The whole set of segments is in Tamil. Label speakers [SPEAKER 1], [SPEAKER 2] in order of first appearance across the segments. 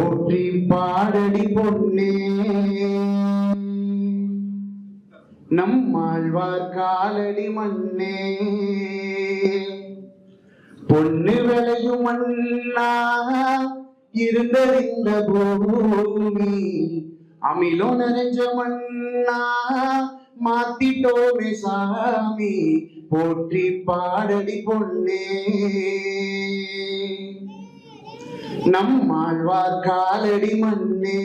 [SPEAKER 1] போற்றி பாடடி பொன்னே. நம்மாழ்வார் காலடி மண்ணே பொண்ணு விளையும் மண்ணா இருந்தறிந்த பூமி அமிலோ நிறைஞ்ச மண்ணா மாத்திட்டோமே சாமி போற்றி பாடடி பொன்னே. நம்மாழ்வார் காலடி மண்ணே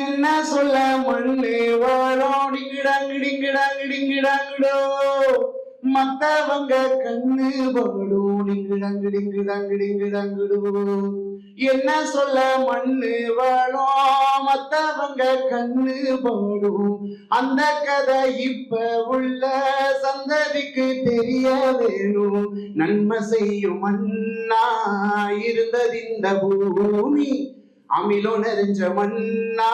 [SPEAKER 1] என்ன சொல்ல மண்ணே வாழோ டிங்கிடாங்கிடிங்கிடாங்கிடிங்கிடாங்கிடோ மத்தவங்க கண்ணு படும் டிங்கிடாங்கிடிங்கிடாங்கிடிங்கிடாங்கிடோ என்ன சொல்ல மண்ணு வா பார்த்தவங்க கண்ணு போடும் அந்த கதை இப்ப உள்ள சந்ததிக்கு தெரிய வேணும். நன்மை செய்யும் மண்ணா இருந்தது இந்த பூமி. அமிலோ நெறிஞ்ச மண்ணா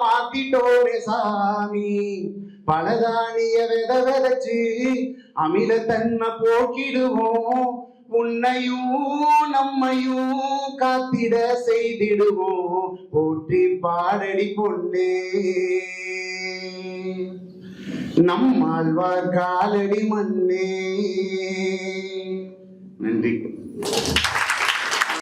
[SPEAKER 1] மாத்திட்டோமே சாமி. பலதானிய வித விதைச்சு அமில தன்மை போக்கிடுவோம். உன்னையும் நம்மையும் காத்திட செய்திடுவோம். போற்றி பாடடி பொண்ணே நம்மாழ்வார் காலடி மண்ணே நன்றி.